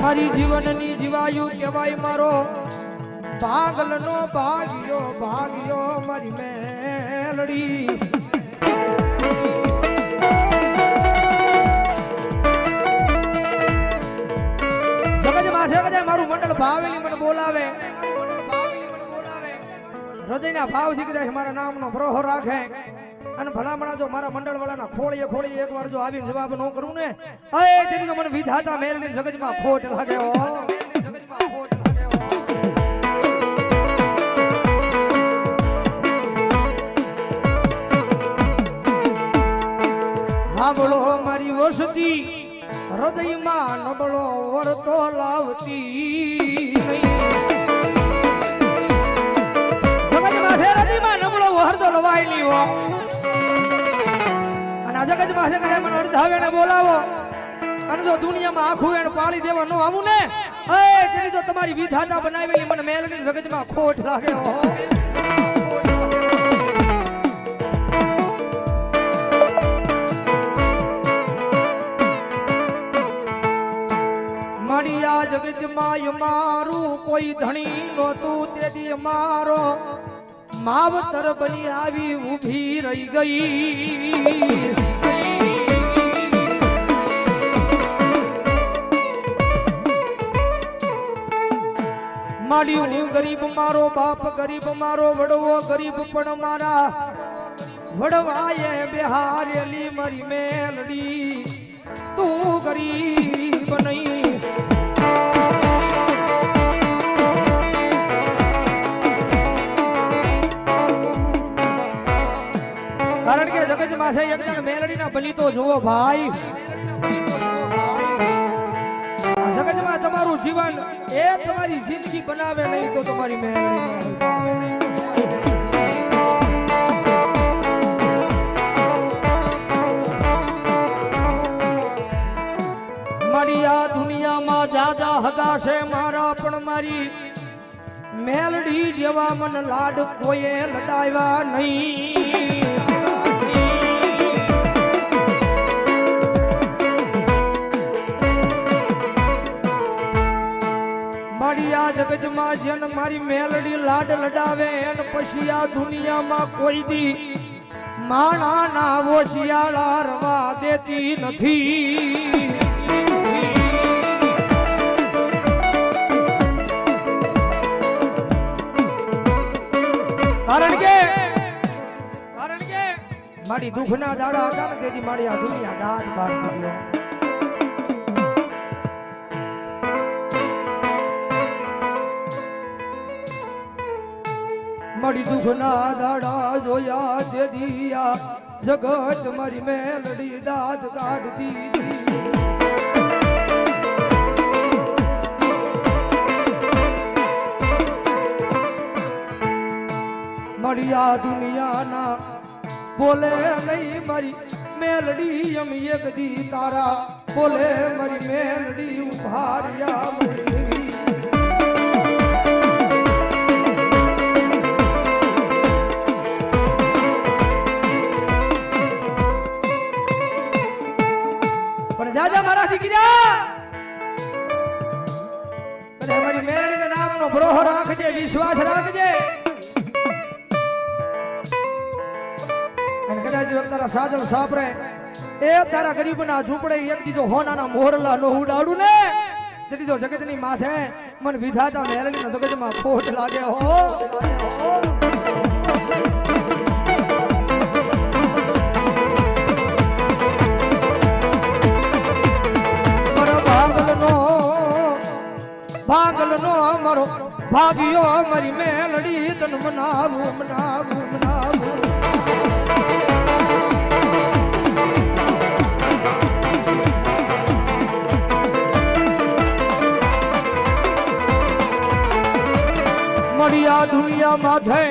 મારી જીવનની જીવાયુ કહેવાય મારો. ભાગલનો ભાગ્યો ભાગ્યો મારી મેલડી. હૃદયના ભાવથી કદાચ મારા નામનો ભરોહો રાખે અને ભલામણા જો મારા મંડળ વાળાના ખોળીએ ખોળીએ એકવાર જો આવીને જવાબ ન કરું ને અય તેની મને વિધાતા મેલની જગતમાં ખોટ લાગે જગતમાં ખોટ મારી વસતી હૃદયમાં નબળો વરતો લાવતી નહીં. નહીં હો. અને આ જગતમાં છે કદાચ મને અડધા એને બોલાવો અને જો દુનિયામાં આખું એને પાળી દેવા ન આવું ને, એ જેની તો તમારી વિધાતા બનાવેલી મને મેલની જગતમાં ખોટ લાગે હો જગતમાં મારું કોઈ ધણી નહોતું, તેથી મારો માવતર બની આવી ઊભી રહી ગઈ. માડી હું ગરીબ, મારો બાપ ગરીબ, મારો વડવો ગરીબ, પણ મારા વડવાએ બિહારેલી મારી મેલડી. તું ગરીબ નહીં. કારણ કે જગતમાં મેલડી એક જણ મેલડીના બલી તો જુઓ ભાઈ. જગતમાં તમારું જીવન એ તમારી જિંદગી બનાવે નહીં તો તમારી મેલડી આ દુનિયામાં જાજા હગા મારા, પણ મારી મેલડી જેવા મન લાડ કોઈએ લડાવ્યા નહીં. જગતમાં જેન મારી મેલડી લાડ લડાવે, એન પછી આ દુનિયામાં કોઈ દી માણા ના હોશિયાળા રવા દેતી નથી. કારણ કે કારણ કે મારી દુઃખના દાડા હતા ને મારી આ દુનિયા દાદ કાઢતી ગયો મારી દુઃખના દાડા જોયા તે દિયા. જગત મારી મેલડી દાંત કાઢતી મળ્યા દુનિયાના બોલે નહીં મારી મેલડી એમ એક દી તારા. બોલે મારી મેલડી ઉભાર્યા જો સાજલ સાપરે એ તારા ગરીબના ઝૂંપડે એક દીધો હોનાના મોરલા નો ઉડાડું ને. તે દીધો જગતની માથે મન વિધાતા મેળવીના જગતમાં ખોટ લાગે હો. ભાગલ ભાગલનો અમારો ભાગ્યો મારી મેલડી તન મનાવું મનાવું મનાવું. મારી આ દુનિયા માથે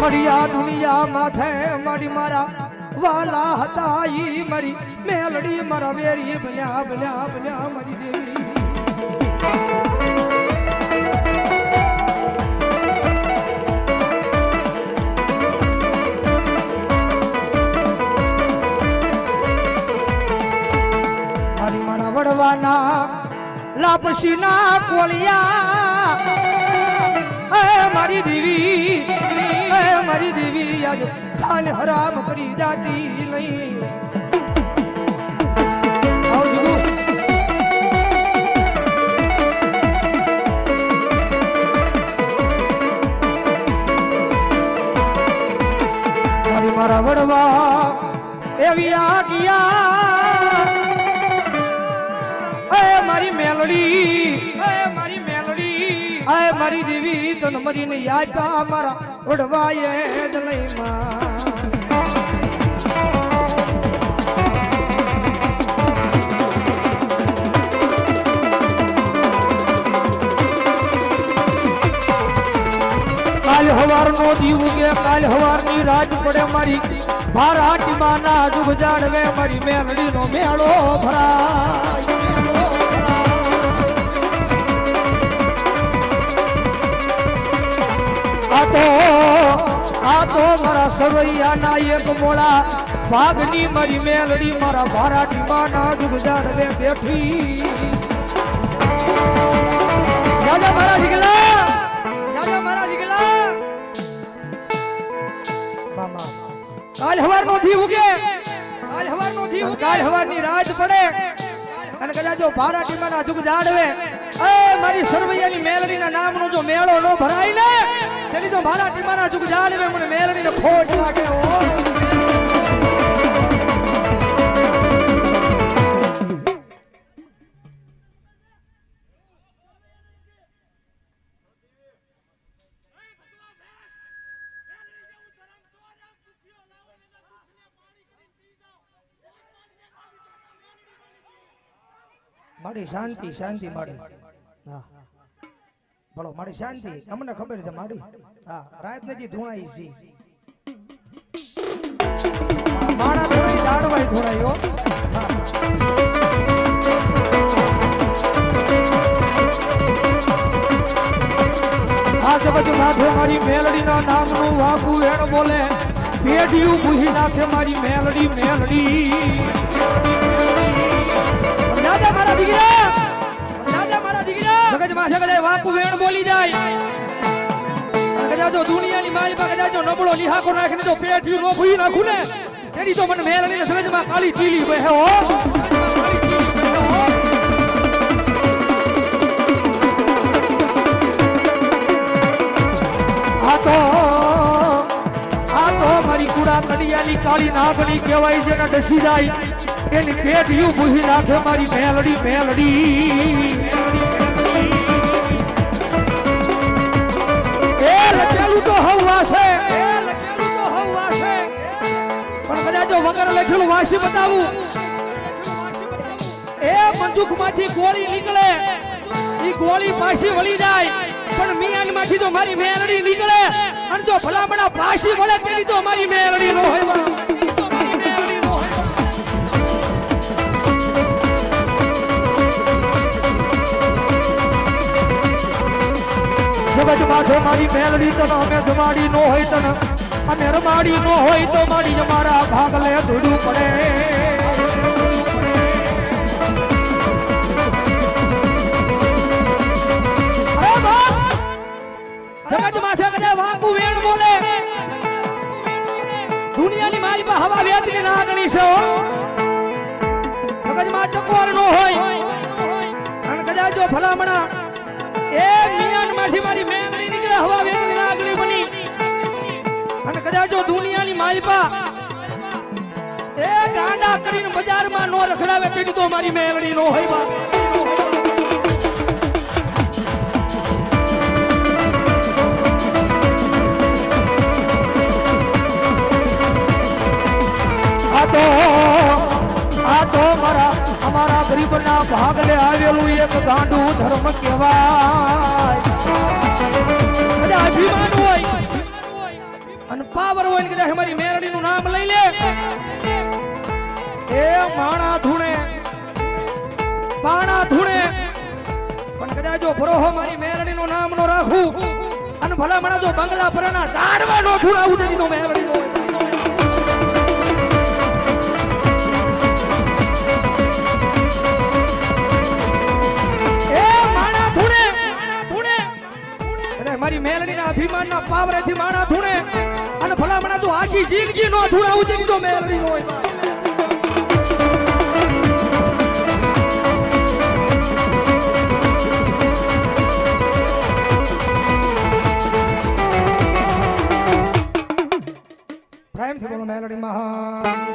મળી આ દુનિયા માથે મળી મારા વાલા હતા ઈ મરી મેલડી મારા વેરી ભલ્યા ભલ્યા ભલ્યા મરી દેવી લાપસીના કોળિયા. એ મારી દેવી, એ મારી દેવી, આજ કાન હરામ કરી જાતી નહીં. મારા વડવા એવી આ ગયા. મેલડી. એ મારી મેલડી. એ મારી દેવી તન મરીને યાદ મારા વડવાએ જ લઈ માં કાલ હવાર નો દીવ કે કાલ હવારની રાત પડે મારી. ભારાટીમાં ના જુગ જાડવે મારી મેલડી નો મેળો ભરાય. આ તો મારા સરવૈયા ના એક મોળા ભાગની મારી મેલડી મારા ભારાટીમાં ના જુગ જાડવે બેઠી. રાજા મારા જીગલા! રાજા મારા જીગલા! મામા કાલ હવાર નો થી ઉગે. કાલ હવાર નો થી ઉગે. કાલ હવારની રાત પડે. અને કદાચ જો ભારા ટીમાના જુગ જાડવે એ, મારી સરવૈયાની મેલડીના નામનો જો મેળો નો ભરાય ને, તેની તો મારા ટીમાના જુગ જાડવે મને મેલડીને ખોટ લાગે ઓ મારી શાંતિ શાંતિ મારી બોલો મારી શાંતિ અમને ખબર છે મારી? હા, રાત નથી, ધોણાઈ છે. માણા ધોણાઈ દાડવાય વેણ બોલે. પેઢિયું પૂછી નાખે મારી મેલડી મેલડી. દાદા મારા દીકરા! માં જગડે વાકુ વેણ બોલી જાય. અને કદાચ જો દુનિયાની મારી પાસે કદાચ જો નબળો નિહાકો નાખીને જો પેઠિયું નો ભૂઈ નાખું ને તેની તો મને મેલ લઈને સગજમાં કાળી ટીલી વહે હો. કાળી ટીલી વહે હો. આ તો આ તો મારી કુડા તળિયાની કાળી નાગણી કહેવાય છે ને, ડસી જાય. એની પેટ યુ ભૂહી નાખે મારી મેલડી મેલડી. લખેલું વાસી બતાવું એ બંદૂકમાંથી ગોળી નીકળે ઈ ગોળી પાછી વળી જાય પણ મિયાનમાંથી તો મારી મેલડી નીકળે અને જો ભલામણા પાછી વળે તેની તો મારી મેલડી નો હોય બા. તેની તો મારી મેલડી નો હોય બા. જગત માથે મારી મેલડી તને અમે જમાડી નો હોય તને અમે રમાડી નો હોય તો મારી અમારા ભાગલે ધૂડું પડે. વાંકુ વેણ બોલે, દુનિયાની મારી હવા વેચની ના ગણી છે હો. જગતમાં નો હોય. અને કદાચ જો ભલામણા એ મિયાનમાંથી મારી મેમરી નીકળે હવા બની અને દુનિયાની માલપા. એ ગાંડા કરીને બજારમાં નો રખડાવે તેની તો મારી મેલડી નો હોય બાપ. તો, આ અમારા ગરીબના ભાગલે આવેલું એક ગાંડું ધર્મ કહેવાય. અભિમાન હોય. પાવર હોય ને કદાચ મારી મેરડીનું નામ લઈ લે. એ માણા ધૂણે માણા ધૂણે. પણ કદાચ જો ભરોહો મારી મેરડીનું નામ નો રાખું, અને ભલા મણા જો બંગલા પરના સાડવા નો ધૂણાવું તો દીધો મેરડી નો મારી મેલડીના અભિમાનના પાવરેથી માણા ધૂણે. અને ભલામણા જો આખી જિંદગી નો ધૂળાવું છે જો મેળવી હોય પ્રેમથી બોલો મેલડી મહા